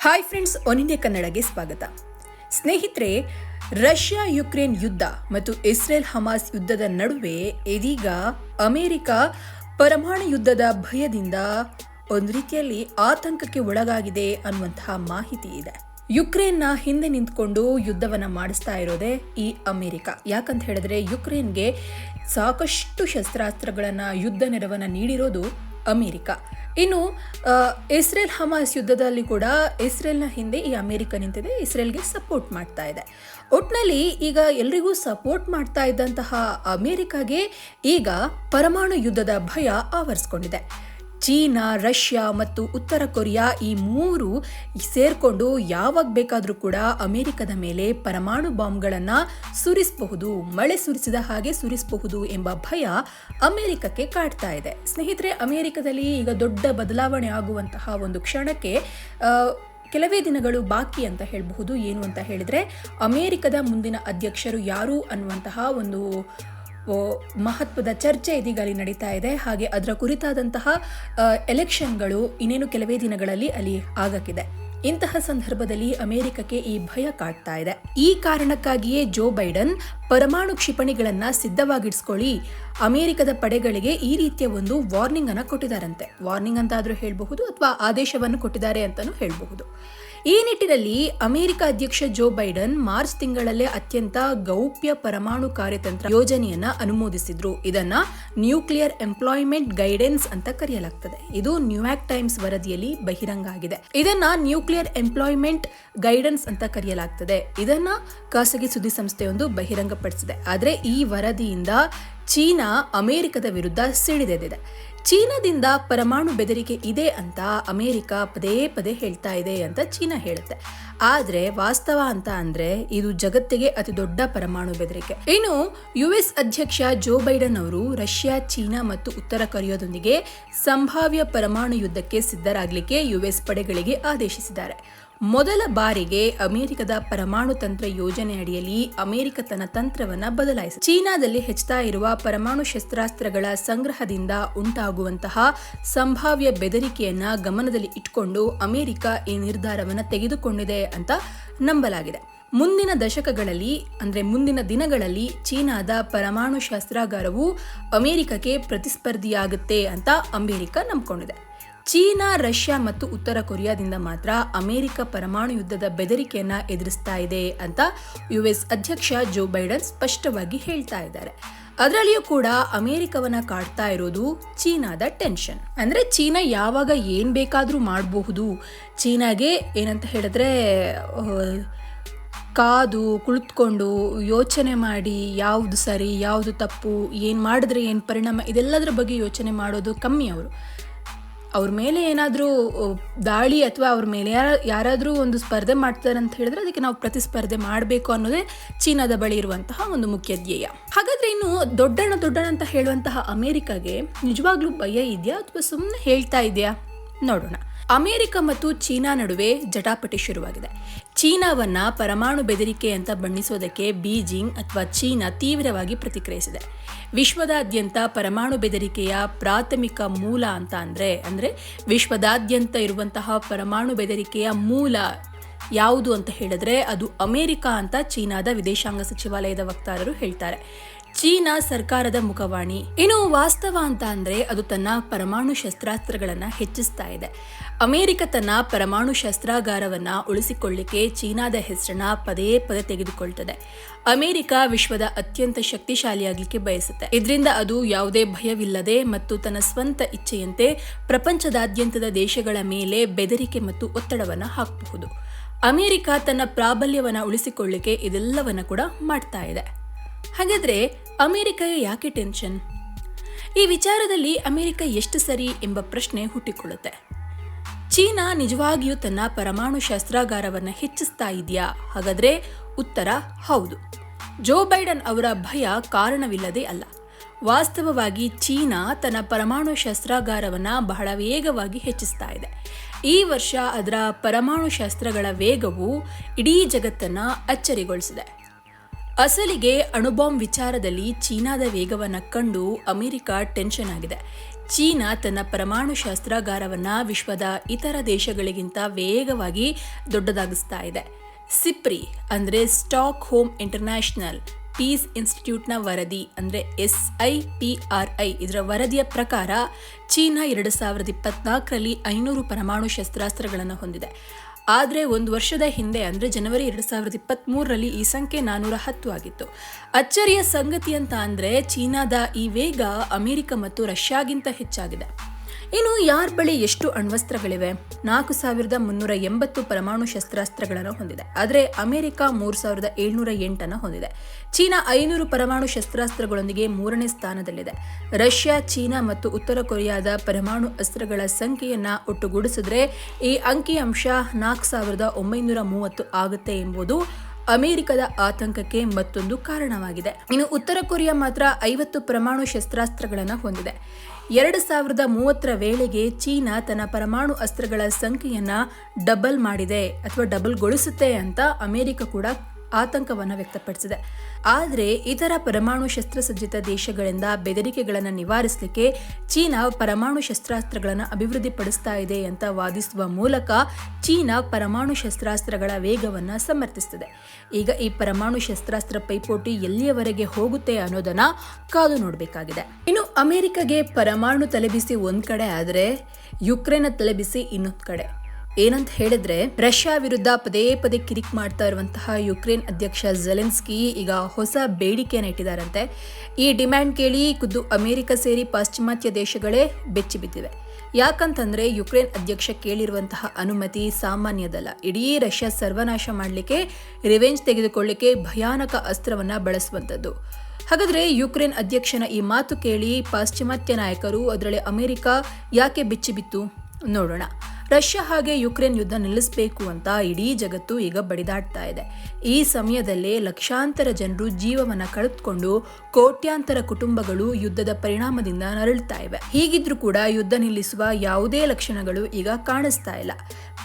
Hi friends One India ಕನ್ನಡಗೆ ಸ್ವಾಗತ. ಸ್ನೇಹಿತರೆ, ರಷ್ಯಾ ಯುಕ್ರೇನ್ ಯುದ್ಧ ಮತ್ತು ಇಸ್ರೇಲ್ ಹಮಾಸ್ ಯುದ್ಧದ ನಡುವೆ ಇದೀಗ ಅಮೆರಿಕ ಪರಮಾಣು ಯುದ್ಧದ ಭಯದಿಂದ ಒಂದು ರೀತಿಯಲ್ಲಿ ಆತಂಕಕ್ಕೆ ಒಳಗಾಗಿದೆ ಅನ್ನುವಂತಹ ಮಾಹಿತಿ ಇದೆ. ಯುಕ್ರೇನ್ನ ಹಿಂದೆ ನಿಂತ್ಕೊಂಡು ಯುದ್ಧವನ್ನ ಮಾಡಿಸ್ತಾ ಇರೋದೇ ಈ ಅಮೆರಿಕ. ಯಾಕಂತ ಹೇಳಿದ್ರೆ ಯುಕ್ರೇನ್ಗೆ ಸಾಕಷ್ಟು ಶಸ್ತ್ರಾಸ್ತ್ರಗಳನ್ನು, ಯುದ್ಧ ನೆರವನ್ನು ನೀಡಿರೋದು ಅಮೆರಿಕ. ಇನ್ನು ಇಸ್ರೇಲ್ ಹಮಾಸ್ ಯುದ್ಧದಲ್ಲಿ ಕೂಡ ಇಸ್ರೇಲ್ನ ಹಿಂದೆ ಈ ಅಮೆರಿಕ ನಿಂತಿದೆ, ಇಸ್ರೇಲ್ಗೆ ಸಪೋರ್ಟ್ ಮಾಡ್ತಾ ಇದೆ. ಒಟ್ನಲ್ಲಿ ಈಗ ಎಲ್ರಿಗೂ ಸಪೋರ್ಟ್ ಮಾಡ್ತಾ ಇದ್ದಂತಹ ಅಮೆರಿಕಾಗೆ ಈಗ ಪರಮಾಣು ಯುದ್ಧದ ಭಯ ಆವರಿಸ್ಕೊಂಡಿದೆ. ಚೀನಾ, ರಷ್ಯಾ ಮತ್ತು ಉತ್ತರ ಕೊರಿಯಾ ಈ ಮೂರು ಸೇರಿಕೊಂಡು ಯಾವಾಗ ಬೇಕಾದರೂ ಕೂಡ ಅಮೆರಿಕದ ಮೇಲೆ ಪರಮಾಣು ಬಾಂಬ್ಗಳನ್ನು ಸುರಿಸಬಹುದು, ಮಳೆ ಸುರಿಸಿದ ಹಾಗೆ ಸುರಿಸಬಹುದು ಎಂಬ ಭಯ ಅಮೆರಿಕಕ್ಕೆ ಕಾಡ್ತಾ ಇದೆ. ಸ್ನೇಹಿತರೆ, ಅಮೆರಿಕದಲ್ಲಿ ಈಗ ದೊಡ್ಡ ಬದಲಾವಣೆ ಆಗುವಂತಹ ಒಂದು ಕ್ಷಣಕ್ಕೆ ಕೆಲವೇ ದಿನಗಳು ಬಾಕಿ ಅಂತ ಹೇಳಬಹುದು. ಏನು ಅಂತ ಹೇಳಿದರೆ, ಅಮೆರಿಕದ ಮುಂದಿನ ಅಧ್ಯಕ್ಷರು ಯಾರು ಅನ್ನುವಂತಹ ಒಂದು ಮಹತ್ವದ ಚರ್ಚೆ ಇದೀಗ ಅಲ್ಲಿ ನಡೀತಾ ಇದೆ. ಹಾಗೆ ಅದರ ಕುರಿತಾದಂತಹ ಎಲೆಕ್ಷನ್ಗಳು ಇನ್ನೇನು ಕೆಲವೇ ದಿನಗಳಲ್ಲಿ ಅಲ್ಲಿ ಆಗಕ್ಕಿದೆ. ಇಂತಹ ಸಂದರ್ಭದಲ್ಲಿ ಅಮೆರಿಕಕ್ಕೆ ಈ ಭಯ ಕಾಡ್ತಾ ಇದೆ. ಈ ಕಾರಣಕ್ಕಾಗಿಯೇ ಜೋ ಬೈಡನ್ ಪರಮಾಣು ಕ್ಷಿಪಣಿಗಳನ್ನ ಸಿದ್ಧವಾಗಿಡ್ಸ್ಕೊಳ್ಳಿ. ಅಮೆರಿಕದ ಪಡೆಗಳಿಗೆ ಈ ರೀತಿಯ ಒಂದು ವಾರ್ನಿಂಗ್ ಅನ್ನ ಕೊಟ್ಟಿದ್ದಾರಂತೆ ವಾರ್ನಿಂಗ್ ಅಂತಾದರೂ ಹೇಳಬಹುದು ಅಥವಾ ಆದೇಶವನ್ನು ಕೊಟ್ಟಿದ್ದಾರೆ ಅಂತಲೂ ಹೇಳಬಹುದು. ಈ ನಿಟ್ಟಿನಲ್ಲಿ ಅಮೆರಿಕ ಅಧ್ಯಕ್ಷ ಜೋ ಬೈಡನ್ ಮಾರ್ಚ್ ತಿಂಗಳಲ್ಲೇ ಅತ್ಯಂತ ಗೌಪ್ಯ ಪರಮಾಣು ಕಾರ್ಯತಂತ್ರ ಯೋಜನೆಯನ್ನ ಅನುಮೋದಿಸಿದ್ರು. ಇದನ್ನ ನ್ಯೂಕ್ಲಿಯರ್ ಎಂಪ್ಲಾಯ್ಮೆಂಟ್ ಗೈಡೆನ್ಸ್ ಅಂತ ಕರೆಯಲಾಗ್ತದೆ. ಇದು ನ್ಯೂಯಾರ್ಕ್ ಟೈಮ್ಸ್ ವರದಿಯಲ್ಲಿ ಬಹಿರಂಗ ಆಗಿದೆ. ಇದನ್ನ ನ್ಯೂಕ್ಲಿಯರ್ ಎಂಪ್ಲಾಯ್ಮೆಂಟ್ ಗೈಡೆನ್ಸ್ ಅಂತ ಕರೆಯಲಾಗ್ತದೆ. ಇದನ್ನ ಖಾಸಗಿ ಸುದ್ದಿ ಸಂಸ್ಥೆಯೊಂದು ಬಹಿರಂಗಪಡಿಸಿದೆ. ಆದರೆ ಈ ವರದಿಯಿಂದ ಚೀನಾ ಅಮೆರಿಕದ ವಿರುದ್ಧ ಸಿಡಿದೆದಿದೆ ಚೀನಾದಿಂದ ಪರಮಾಣು ಬೆದರಿಕೆ ಇದೆ ಅಂತ ಅಮೇರಿಕ ಪದೇ ಪದೇ ಹೇಳ್ತಾ ಇದೆ ಅಂತ ಚೀನಾ ಹೇಳುತ್ತೆ. ಆದ್ರೆ ವಾಸ್ತವ ಅಂತ ಅಂದರೆ ಇದು ಜಗತ್ತಿಗೆ ಅತಿ ದೊಡ್ಡ ಪರಮಾಣು ಬೆದರಿಕೆ. ಇನ್ನು ಯು ಎಸ್ ಅಧ್ಯಕ್ಷ ಜೋ ಬೈಡನ್ ಅವರು ರಷ್ಯಾ, ಚೀನಾ ಮತ್ತು ಉತ್ತರ ಕೊರಿಯಾದೊಂದಿಗೆ ಸಂಭಾವ್ಯ ಪರಮಾಣು ಯುದ್ಧಕ್ಕೆ ಸಿದ್ಧರಾಗಲಿಕ್ಕೆ ಯು ಎಸ್ ಪಡೆಗಳಿಗೆ ಆದೇಶಿಸಿದ್ದಾರೆ. ಮೊದಲ ಬಾರಿಗೆ ಅಮೆರಿಕದ ಪರಮಾಣು ತಂತ್ರ ಯೋಜನೆ ಅಡಿಯಲ್ಲಿ ಅಮೆರಿಕ ತನ್ನ ತಂತ್ರವನ್ನ ಬದಲಾಯಿಸಿದೆ. ಚೀನಾದಲ್ಲಿ ಹೆಚ್ಚುತ್ತಾ ಇರುವ ಪರಮಾಣು ಶಸ್ತ್ರಾಸ್ತ್ರಗಳ ಸಂಗ್ರಹದಿಂದ ಉಂಟಾಗುವಂತಹ ಸಂಭಾವ್ಯ ಬೆದರಿಕೆಯನ್ನ ಗಮನದಲ್ಲಿ ಇಟ್ಕೊಂಡು ಅಮೆರಿಕ ಈ ನಿರ್ಧಾರವನ್ನ ತೆಗೆದುಕೊಂಡಿದೆ ಅಂತ ನಂಬಲಾಗಿದೆ. ಮುಂದಿನ ದಶಕಗಳಲ್ಲಿ, ಅಂದ್ರೆ ಮುಂದಿನ ದಿನಗಳಲ್ಲಿ ಚೀನಾದ ಪರಮಾಣು ಶಸ್ತ್ರಾಗಾರವು ಅಮೆರಿಕಕ್ಕೆ ಪ್ರತಿಸ್ಪರ್ಧಿಯಾಗುತ್ತೆ ಅಂತ ಅಮೆರಿಕ ನಂಬಿಕೊಂಡಿದೆ. ಚೀನಾ, ರಷ್ಯಾ ಮತ್ತು ಉತ್ತರ ಕೊರಿಯಾದಿಂದ ಮಾತ್ರ ಅಮೆರಿಕ ಪರಮಾಣು ಯುದ್ಧದ ಬೆದರಿಕೆಯನ್ನ ಎದುರಿಸ್ತಾ ಇದೆ ಅಂತ ಯು ಎಸ್ ಅಧ್ಯಕ್ಷ ಜೋ ಬೈಡನ್ ಸ್ಪಷ್ಟವಾಗಿ ಹೇಳ್ತಾ ಇದ್ದಾರೆ. ಅದರಲ್ಲಿಯೂ ಕೂಡ ಅಮೆರಿಕವನ್ನ ಕಾಡ್ತಾ ಇರೋದು ಚೀನಾದ ಟೆನ್ಷನ್. ಅಂದ್ರೆ ಚೀನಾ ಯಾವಾಗ ಏನ್ ಬೇಕಾದರೂ ಮಾಡಬಹುದು. ಚೀನಾಗೆ ಏನಂತ ಹೇಳಿದ್ರೆ ಕಾದು, ಕುಳಿತುಕೊಂಡು ಯೋಚನೆ ಮಾಡಿ ಯಾವುದು ಸರಿ, ಯಾವುದು ತಪ್ಪು, ಏನು ಮಾಡಿದ್ರೆ ಏನು ಪರಿಣಾಮ, ಇದೆಲ್ಲದರ ಬಗ್ಗೆ ಯೋಚನೆ ಮಾಡೋದು ಕಮ್ಮಿ ಅವರು. ಅವ್ರ ಮೇಲೆ ಏನಾದರೂ ದಾಳಿ ಅಥವಾ ಅವ್ರ ಮೇಲೆ ಯಾರ, ಯಾರಾದರೂ ಒಂದು ಸ್ಪರ್ಧೆ ಮಾಡ್ತಾರೆ ಅಂತ ಹೇಳಿದ್ರೆ ಅದಕ್ಕೆ ನಾವು ಪ್ರತಿಸ್ಪರ್ಧೆ ಮಾಡಬೇಕು ಅನ್ನೋದೇ ಚೀನಾದ ಬಳಿ ಇರುವಂತಹ ಒಂದು ಮುಖ್ಯ ಧ್ಯೇಯ. ಹಾಗಾದ್ರೆ ಇನ್ನು ದೊಡ್ಡಣ್ಣ ದೊಡ್ಡಣ್ಣ ಅಂತ ಹೇಳುವಂತಹ ಅಮೆರಿಕಾಗೆ ನಿಜವಾಗ್ಲೂ ಭಯ ಇದೆಯಾ ಅಥವಾ ಸುಮ್ಮನೆ ಹೇಳ್ತಾ ಇದೆಯಾ? ನೋಡೋಣ. ಅಮೆರಿಕ ಮತ್ತು ಚೀನಾ ನಡುವೆ ಜಟಾಪಟಿ ಶುರುವಾಗಿದೆ. ಚೀನಾವನ್ನ ಪರಮಾಣು ಬೆದರಿಕೆ ಅಂತ ಬಣ್ಣಿಸೋದಕ್ಕೆ ಬೀಜಿಂಗ್ ಅಥವಾ ಚೀನಾ ತೀವ್ರವಾಗಿ ಪ್ರತಿಕ್ರಿಯಿಸಿದೆ. ವಿಶ್ವದಾದ್ಯಂತ ಪರಮಾಣು ಬೆದರಿಕೆಯ ಪ್ರಾಥಮಿಕ ಮೂಲ ಅಂತ ಅಂದರೆ ಅಂದರೆ ವಿಶ್ವದಾದ್ಯಂತ ಇರುವಂತಹ ಪರಮಾಣು ಬೆದರಿಕೆಯ ಮೂಲ ಯಾವುದು ಅಂತ ಹೇಳಿದ್ರೆ ಅದು ಅಮೆರಿಕ ಅಂತ ಚೀನಾದ ವಿದೇಶಾಂಗ ಸಚಿವಾಲಯದ ವಕ್ತಾರರು ಹೇಳ್ತಾರೆ. ಚೀನಾ ಸರ್ಕಾರದ ಮುಖವಾಣಿ. ಇನ್ನು ವಾಸ್ತವ ಅಂತ ಅಂದ್ರೆ ಅದು ತನ್ನ ಪರಮಾಣು ಶಸ್ತ್ರಾಸ್ತ್ರಗಳನ್ನ ಹೆಚ್ಚಿಸ್ತಾ ಇದೆ. ಅಮೆರಿಕ ತನ್ನ ಪರಮಾಣು ಶಸ್ತ್ರಾಗಾರವನ್ನ ಉಳಿಸಿಕೊಳ್ಳಿಕ್ಕೆ ಚೀನಾದ ಹೆಸರನ್ನ ಪದೇ ಪದೇ ತೆಗೆದುಕೊಳ್ತದೆ. ಅಮೆರಿಕ ವಿಶ್ವದ ಅತ್ಯಂತ ಶಕ್ತಿಶಾಲಿಯಾಗಲಿಕ್ಕೆ ಬಯಸುತ್ತೆ. ಇದರಿಂದ ಅದು ಯಾವುದೇ ಭಯವಿಲ್ಲದೆ ಮತ್ತು ತನ್ನ ಸ್ವಂತ ಇಚ್ಛೆಯಂತೆ ಪ್ರಪಂಚದಾದ್ಯಂತದ ದೇಶಗಳ ಮೇಲೆ ಬೆದರಿಕೆ ಮತ್ತು ಒತ್ತಡವನ್ನು ಹಾಕಬಹುದು. ಅಮೆರಿಕ ತನ್ನ ಪ್ರಾಬಲ್ಯವನ್ನ ಉಳಿಸಿಕೊಳ್ಳಿಕ್ಕೆ ಇದೆಲ್ಲವನ್ನ ಕೂಡ ಮಾಡ್ತಾ ಇದೆ. ಹಾಗಾದ್ರೆ ಅಮೆರಿಕ ಯಾಕೆ ಟೆನ್ಷನ್? ಈ ವಿಚಾರದಲ್ಲಿ ಅಮೆರಿಕ ಎಷ್ಟು ಸರಿ ಎಂಬ ಪ್ರಶ್ನೆ ಹುಟ್ಟಿಕೊಳ್ಳುತ್ತೆ. ಚೀನಾ ನಿಜವಾಗಿಯೂ ತನ್ನ ಪರಮಾಣು ಶಸ್ತ್ರಾಗಾರವನ್ನು ಹೆಚ್ಚಿಸ್ತಾ ಇದೆಯಾ? ಹಾಗಾದ್ರೆ ಉತ್ತರ, ಹೌದು. ಜೋ ಬೈಡನ್ ಅವರ ಭಯ ಕಾರಣವಿಲ್ಲದೆ ಅಲ್ಲ. ವಾಸ್ತವವಾಗಿ ಚೀನಾ ತನ್ನ ಪರಮಾಣು ಶಸ್ತ್ರಾಗಾರವನ್ನು ಬಹಳ ವೇಗವಾಗಿ ಹೆಚ್ಚಿಸ್ತಾ ಇದೆ. ಈ ವರ್ಷ ಅದರ ಪರಮಾಣು ಶಸ್ತ್ರಗಳ ವೇಗವು ಇಡೀ ಜಗತ್ತನ್ನು ಅಚ್ಚರಿಗೊಳಿಸಿದೆ. ಅಸಲಿಗೆ ಅಣುಬಾಂಬ್ ವಿಚಾರದಲ್ಲಿ ಚೀನಾದ ವೇಗವನ್ನು ಕಂಡು ಅಮೆರಿಕ ಟೆನ್ಷನ್ ಆಗಿದೆ. ಚೀನಾ ತನ್ನ ಪರಮಾಣು ಶಸ್ತ್ರಾಗಾರವನ್ನು ವಿಶ್ವದ ಇತರ ದೇಶಗಳಿಗಿಂತ ವೇಗವಾಗಿ ದೊಡ್ಡದಾಗಿಸ್ತಾ ಇದೆ. ಸಿಪ್ರಿ ಅಂದರೆ ಸ್ಟಾಕ್ ಹೋಮ್ ಇಂಟರ್ನ್ಯಾಷನಲ್ ಪೀಸ್ ಇನ್ಸ್ಟಿಟ್ಯೂಟ್ನ ವರದಿ ಅಂದರೆ S I P R I ಇದರ ವರದಿಯ ಪ್ರಕಾರ ಚೀನಾ ಎರಡು ಸಾವಿರದ ಇಪ್ಪತ್ನಾಲ್ಕರಲ್ಲಿ ಐನೂರು ಪರಮಾಣು ಶಸ್ತ್ರಾಸ್ತ್ರಗಳನ್ನು ಹೊಂದಿದೆ. ಆದರೆ ಒಂದು ವರ್ಷದ ಹಿಂದೆ, ಅಂದರೆ ಜನವರಿ ಎರಡು ಸಾವಿರದ ಇಪ್ಪತ್ತ್ಮೂರರಲ್ಲಿ ಈ ಸಂಖ್ಯೆ ನಾನ್ನೂರ ಹತ್ತು ಆಗಿತ್ತು. ಅಚ್ಚರಿಯ ಸಂಗತಿ ಅಂತ ಅಂದರೆ ಚೀನಾದ ಈ ವೇಗ ಅಮೆರಿಕ ಮತ್ತು ರಷ್ಯಾಗಿಂತ ಹೆಚ್ಚಾಗಿದೆ. ಇನ್ನು ಯಾರ ಬಳಿ ಎಷ್ಟು ಅಣ್ವಸ್ತ್ರಗಳಿವೆ? ನಾಲ್ಕು ಸಾವಿರದ ಮುನ್ನೂರ ಎಂಬತ್ತು ಪರಮಾಣು ಶಸ್ತ್ರಾಸ್ತ್ರಗಳನ್ನು ಹೊಂದಿದೆ. ಆದರೆ ಅಮೆರಿಕ ಮೂರು ಸಾವಿರದ ಏಳ್ನೂರ ಎಂಟನ್ನು ಹೊಂದಿದೆ. ಚೀನಾ ಐನೂರು ಪರಮಾಣು ಶಸ್ತ್ರಾಸ್ತ್ರಗಳೊಂದಿಗೆ ಮೂರನೇ ಸ್ಥಾನದಲ್ಲಿದೆ. ರಷ್ಯಾ, ಚೀನಾ ಮತ್ತು ಉತ್ತರ ಕೊರಿಯಾದ ಪರಮಾಣು ಅಸ್ತ್ರಗಳ ಸಂಖ್ಯೆಯನ್ನು ಒಟ್ಟುಗೂಡಿಸಿದ್ರೆ ಈ ಅಂಕಿಅಂಶ ನಾಲ್ಕು ಸಾವಿರದ ಒಂಬೈನೂರ ಮೂವತ್ತು ಆಗುತ್ತೆ ಎಂಬುದು ಅಮೆರಿಕದ ಆತಂಕಕ್ಕೆ ಮತ್ತೊಂದು ಕಾರಣವಾಗಿದೆ. ಇನ್ನು ಉತ್ತರ ಕೊರಿಯಾ ಮಾತ್ರ ಐವತ್ತು ಪರಮಾಣು ಶಸ್ತ್ರಾಸ್ತ್ರಗಳನ್ನು ಹೊಂದಿದೆ. ಎರಡು ಸಾವಿರದ ಮೂವತ್ತರ ವೇಳೆಗೆ ಚೀನಾ ತನ್ನ ಪರಮಾಣು ಅಸ್ತ್ರಗಳ ಸಂಖ್ಯೆಯನ್ನು ಡಬಲ್ ಮಾಡಿದೆ ಅಥವಾ ಡಬಲ್ಗೊಳಿಸುತ್ತೆ ಅಂತ ಅಮೆರಿಕ ಕೂಡ ಆತಂಕವನ್ನು ವ್ಯಕ್ತಪಡಿಸಿದೆ. ಆದರೆ ಇತರ ಪರಮಾಣು ಶಸ್ತ್ರಸಜ್ಜಿತ ದೇಶಗಳಿಂದ ಬೆದರಿಕೆಗಳನ್ನು ನಿವಾರಿಸಲಿಕ್ಕೆ ಚೀನಾ ಪರಮಾಣು ಶಸ್ತ್ರಾಸ್ತ್ರಗಳನ್ನು ಅಭಿವೃದ್ಧಿಪಡಿಸ್ತಾ ಇದೆ ಅಂತ ವಾದಿಸುವ ಮೂಲಕ ಚೀನಾ ಪರಮಾಣು ಶಸ್ತ್ರಾಸ್ತ್ರಗಳ ವೇಗವನ್ನು ಸಮರ್ಥಿಸುತ್ತದೆ ಈಗ ಈ ಪರಮಾಣು ಶಸ್ತ್ರಾಸ್ತ್ರ ಪೈಪೋಟಿ ಎಲ್ಲಿಯವರೆಗೆ ಹೋಗುತ್ತೆ ಅನ್ನೋದನ್ನ ಕಾದು ನೋಡಬೇಕಾಗಿದೆ. ಇನ್ನು ಅಮೆರಿಕಗೆ ಪರಮಾಣು ತಲೆಬಿಸಿ ಒಂದು ಕಡೆ ಆದರೆ ಯುಕ್ರೇನ ತಲೆಬಿಸಿ ಇನ್ನೊಂದು ಕಡೆ. ಏನಂತ ಹೇಳಿದ್ರೆ, ರಷ್ಯಾ ವಿರುದ್ಧ ಪದೇ ಪದೇ ಕಿರಿಕ್ ಮಾಡ್ತಾ ಇರುವಂತಹ ಯುಕ್ರೇನ್ ಅಧ್ಯಕ್ಷ ಜೆಲೆನ್ಸ್ಕಿ ಈಗ ಹೊಸ ಬೇಡಿಕೆಯನ್ನು ಇಟ್ಟಿದ್ದಾರಂತೆ ಈ ಡಿಮ್ಯಾಂಡ್ ಕೇಳಿ ಖುದ್ದು ಅಮೆರಿಕ ಸೇರಿ ಪಾಶ್ಚಿಮಾತ್ಯ ದೇಶಗಳೇ ಬೆಚ್ಚಿ ಬಿದ್ದಿವೆ. ಯಾಕಂತಂದ್ರೆ, ಯುಕ್ರೇನ್ ಅಧ್ಯಕ್ಷ ಕೇಳಿರುವಂತಹ ಅನುಮತಿ ಸಾಮಾನ್ಯದಲ್ಲ. ಇಡೀ ರಷ್ಯಾ ಸರ್ವನಾಶ ಮಾಡಲಿಕ್ಕೆ, ರಿವೆಂಜ್ ತೆಗೆದುಕೊಳ್ಳಿಕ್ಕೆ ಭಯಾನಕ ಅಸ್ತ್ರವನ್ನ ಬಳಸುವಂಥದ್ದು. ಹಾಗಾದ್ರೆ ಯುಕ್ರೇನ್ ಅಧ್ಯಕ್ಷನ ಈ ಮಾತು ಕೇಳಿ ಪಾಶ್ಚಿಮಾತ್ಯ ನಾಯಕರು, ಅದರಲ್ಲಿ ಅಮೆರಿಕ ಯಾಕೆ ಬಿಚ್ಚಿಬಿತ್ತು ನೋಡೋಣ. ರಷ್ಯಾ ಹಾಗೆ ಯುಕ್ರೇನ್ ಯುದ್ಧ ನಿಲ್ಲಿಸಬೇಕು ಅಂತ ಇಡೀ ಜಗತ್ತು ಈಗ ಬಡಿದಾಡ್ತಾ ಇದೆ. ಈ ಸಮಯದಲ್ಲೇ ಲಕ್ಷಾಂತರ ಜನರು ಜೀವವನ್ನು ಕಳೆದುಕೊಂಡು ಕೋಟ್ಯಾಂತರ ಕುಟುಂಬಗಳು ಯುದ್ಧದ ಪರಿಣಾಮದಿಂದ ನರಳುತ್ತಾ ಇವೆ. ಹೀಗಿದ್ರೂ ಕೂಡ ಯುದ್ಧ ನಿಲ್ಲಿಸುವ ಯಾವುದೇ ಲಕ್ಷಣಗಳು ಈಗ ಕಾಣಿಸ್ತಾ ಇಲ್ಲ.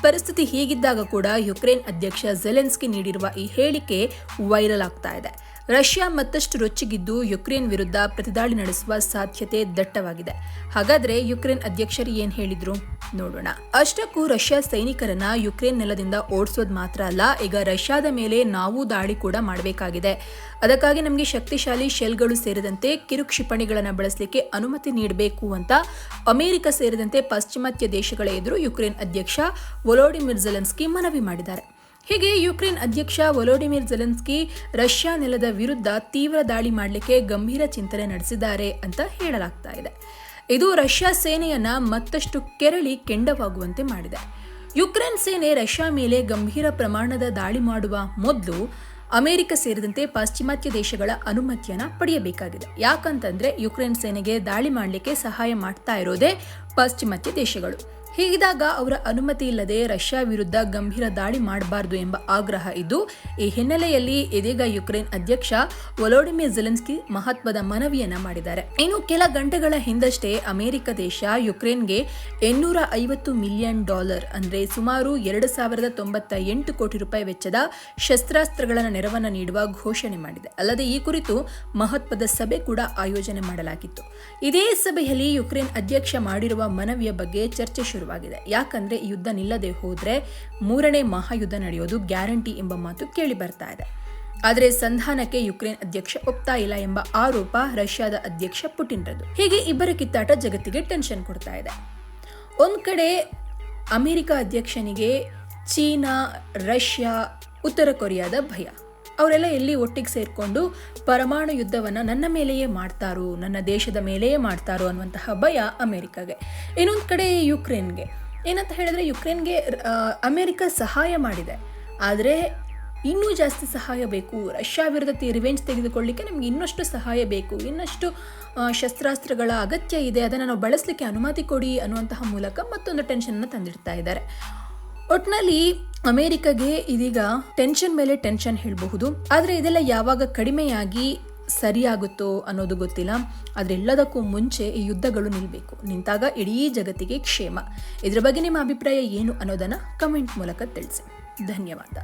ಪರಿಸ್ಥಿತಿ ಹೀಗಿದ್ದಾಗ ಕೂಡ ಯುಕ್ರೇನ್ ಅಧ್ಯಕ್ಷ ಜೆಲೆನ್ಸ್ಕಿ ನೀಡಿರುವ ಈ ಹೇಳಿಕೆ ವೈರಲ್ ಆಗ್ತಾ ಇದೆ. ರಷ್ಯಾ ಮತ್ತಷ್ಟು ರೊಚ್ಚಿಗಿದ್ದು ಯುಕ್ರೇನ್ ವಿರುದ್ಧ ಪ್ರತಿದಾಳಿ ನಡೆಸುವ ಸಾಧ್ಯತೆ ದಟ್ಟವಾಗಿದೆ. ಹಾಗಾದ್ರೆ ಯುಕ್ರೇನ್ ಅಧ್ಯಕ್ಷರು ಏನ್ ಹೇಳಿದ್ರು? ನೋಡೋಣ. ಅಷ್ಟಕ್ಕೂ ರಷ್ಯಾ ಸೈನಿಕರನ್ನ ಯುಕ್ರೇನ್ ನೆಲದಿಂದ ಓಡಿಸೋದು ಮಾತ್ರ ಅಲ್ಲ, ಈಗ ರಷ್ಯಾದ ಮೇಲೆ ನಾವು ದಾಳಿ ಕೂಡ ಮಾಡಬೇಕಾಗಿದೆ. ಅದಕ್ಕಾಗಿ ನಮಗೆ ಶಕ್ತಿಶಾಲಿ ಶೆಲ್ಗಳು ಸೇರಿದಂತೆ ಕಿರು ಕ್ಷಿಪಣಿಗಳನ್ನು ಬಳಸಲಿಕ್ಕೆ ಅನುಮತಿ ನೀಡಬೇಕು ಅಂತ ಅಮೆರಿಕ ಸೇರಿದಂತೆ ಪಾಶ್ಚಿಮಾತ್ಯ ದೇಶಗಳ ಎದುರು ಯುಕ್ರೇನ್ ಅಧ್ಯಕ್ಷ ವೊಲೋಡಿಮಿರ್ ಜೆಲೆನ್ಸ್ಕಿ ಮನವಿ ಮಾಡಿದ್ದಾರೆ. ಹೀಗೆ ಯುಕ್ರೇನ್ ಅಧ್ಯಕ್ಷ ವೊಲೋಡಿಮಿರ್ ಜೆಲೆನ್ಸ್ಕಿ ರಷ್ಯಾ ನೆಲದ ವಿರುದ್ಧ ತೀವ್ರ ದಾಳಿ ಮಾಡಲಿಕ್ಕೆ ಗಂಭೀರ ಚಿಂತನೆ ನಡೆಸಿದ್ದಾರೆ ಅಂತ ಹೇಳಲಾಗ್ತಾ ಇದೆ. ಇದು ರಷ್ಯಾ ಸೇನೆಯನ್ನ ಮತ್ತಷ್ಟು ಕೆರಳಿ ಕೆಂಡವಾಗುವಂತೆ ಮಾಡಿದೆ. ಯುಕ್ರೇನ್ ಸೇನೆ ರಷ್ಯಾ ಮೇಲೆ ಗಂಭೀರ ಪ್ರಮಾಣದ ದಾಳಿ ಮಾಡುವ ಮೊದಲು ಅಮೆರಿಕ ಸೇರಿದಂತೆ ಪಾಶ್ಚಿಮಾತ್ಯ ದೇಶಗಳ ಅನುಮತಿಯನ್ನ ಪಡೆಯಬೇಕಾಗಿದೆ. ಯಾಕಂತಂದ್ರೆ ಯುಕ್ರೇನ್ ಸೇನೆಗೆ ದಾಳಿ ಮಾಡಲಿಕ್ಕೆ ಸಹಾಯ ಮಾಡ್ತಾ ಇರೋದೇ ಪಾಶ್ಚಿಮಾತ್ಯ ದೇಶಗಳು. ಹೀಗಿದಾಗ ಅವರ ಅನುಮತಿ ಇಲ್ಲದೆ ರಷ್ಯಾ ವಿರುದ್ಧ ಗಂಭೀರ ದಾಳಿ ಮಾಡಬಾರದು ಎಂಬ ಆಗ್ರಹ ಇದ್ದು, ಈ ಹಿನ್ನೆಲೆಯಲ್ಲಿ ಇದೀಗ ಯುಕ್ರೇನ್ ಅಧ್ಯಕ್ಷ ವೊಲೋಡಿಮಿರ್ ಜೆಲೆನ್ಸ್ಕಿ ಮಹತ್ವದ ಮನವಿಯನ್ನ ಮಾಡಿದ್ದಾರೆ. ಇನ್ನು ಕೆಲ ಗಂಟೆಗಳ ಹಿಂದಷ್ಟೇ ಅಮೆರಿಕ ದೇಶ ಯುಕ್ರೇನ್ಗೆ ಎನ್ನೂರ ಐವತ್ತು ಮಿಲಿಯನ್ ಡಾಲರ್ ಅಂದ್ರೆ ಸುಮಾರು ಎರಡು ಸಾವಿರದ ತೊಂಬತ್ತ ಎಂಟು ಕೋಟಿ ರೂಪಾಯಿ ವೆಚ್ಚದ ಶಸ್ತ್ರಾಸ್ತ್ರಗಳ ನೆರವನ್ನು ನೀಡುವ ಘೋಷಣೆ ಮಾಡಿದೆ. ಅಲ್ಲದೆ ಈ ಕುರಿತು ಮಹತ್ವದ ಸಭೆ ಕೂಡ ಆಯೋಜನೆ ಮಾಡಲಾಗಿತ್ತು. ಇದೇ ಸಭೆಯಲ್ಲಿ ಯುಕ್ರೇನ್ ಅಧ್ಯಕ್ಷ ಮಾಡಿರುವ ಮನವಿಯ ಬಗ್ಗೆ ಚರ್ಚೆ ಶುರುವಾಗಿದೆ. ಯಾಕಂದ್ರೆ ಯುದ್ಧ ನಿಲ್ಲದೆ ಹೋದ್ರೆ ಮೂರನೇ ಮಹಾಯುದ್ಧ ನಡೆಯೋದು ಗ್ಯಾರಂಟಿ ಎಂಬ ಮಾತು ಕೇಳಿ ಬರ್ತಾ ಇದೆ. ಆದರೆ ಸಂಧಾನಕ್ಕೆ ಯುಕ್ರೇನ್ ಅಧ್ಯಕ್ಷ ಒಪ್ತಾ ಇಲ್ಲ ಎಂಬ ಆರೋಪ ರಷ್ಯಾದ ಅಧ್ಯಕ್ಷ ಪುಟಿನ್ರದು. ಹೀಗೆ ಇಬ್ಬರ ಕಿತ್ತಾಟ ಜಗತ್ತಿಗೆ ಟೆನ್ಷನ್ ಕೊಡ್ತಾ ಇದೆ. ಒಂದ್ ಕಡೆ ಅಮೆರಿಕ ಅಧ್ಯಕ್ಷನಿಗೆ ಚೀನಾ, ರಷ್ಯಾ, ಉತ್ತರ ಕೊರಿಯಾದ ಭಯ. ಅವರೆಲ್ಲ ಎಲ್ಲಿ ಒಟ್ಟಿಗೆ ಸೇರಿಕೊಂಡು ಪರಮಾಣು ಯುದ್ಧವನ್ನು ನನ್ನ ಮೇಲೆಯೇ ಮಾಡ್ತಾರೋ, ನನ್ನ ದೇಶದ ಮೇಲೆಯೇ ಮಾಡ್ತಾರೋ ಅನ್ನುವಂತಹ ಭಯ ಅಮೆರಿಕಾಗೆ. ಇನ್ನೊಂದು ಕಡೆ ಯುಕ್ರೇನ್ಗೆ. ಏನಂತ ಹೇಳಿದ್ರೆ ಯುಕ್ರೇನ್ಗೆ ಅಮೇರಿಕ ಸಹಾಯ ಮಾಡಿದೆ. ಆದರೆ ಇನ್ನೂ ಜಾಸ್ತಿ ಸಹಾಯ ಬೇಕು. ರಷ್ಯಾ ವಿರುದ್ಧ ರಿವೆಂಜ್ ತೆಗೆದುಕೊಳ್ಳಿಕ್ಕೆ ನಮಗೆ ಇನ್ನಷ್ಟು ಸಹಾಯ ಬೇಕು. ಇನ್ನಷ್ಟು ಶಸ್ತ್ರಾಸ್ತ್ರಗಳ ಅಗತ್ಯ ಇದೆ. ಅದನ್ನು ನಾವು ಬಳಸಲಿಕ್ಕೆ ಅನುಮತಿ ಕೊಡಿ ಅನ್ನುವಂತಹ ಮೂಲಕ ಮತ್ತೊಂದು ಟೆನ್ಷನ್ನ ತಂದಿಡ್ತಾ ಇದ್ದಾರೆ. ಒಟ್ನಲ್ಲಿ ಅಮೆರಿಕಗೆ ಇದೀಗ ಟೆನ್ಷನ್ ಮೇಲೆ ಟೆನ್ಷನ್ ಹೇಳಬಹುದು. ಆದರೆ ಇದೆಲ್ಲ ಯಾವಾಗ ಕಡಿಮೆಯಾಗಿ ಸರಿಯಾಗುತ್ತೋ ಅನ್ನೋದು ಗೊತ್ತಿಲ್ಲ. ಅದರೆಲ್ಲದಕ್ಕೂ ಮುಂಚೆ ಈ ಯುದ್ಧಗಳು ನಿಲ್ಲಬೇಕು ನಿಂತಾಗ ಇಡೀ ಜಗತ್ತಿಗೆ ಕ್ಷೇಮ. ಇದರ ಬಗ್ಗೆ ನಿಮ್ಮ ಅಭಿಪ್ರಾಯ ಏನು ಅನ್ನೋದನ್ನು ಕಮೆಂಟ್ ಮೂಲಕ ತಿಳಿಸಿ. ಧನ್ಯವಾದ.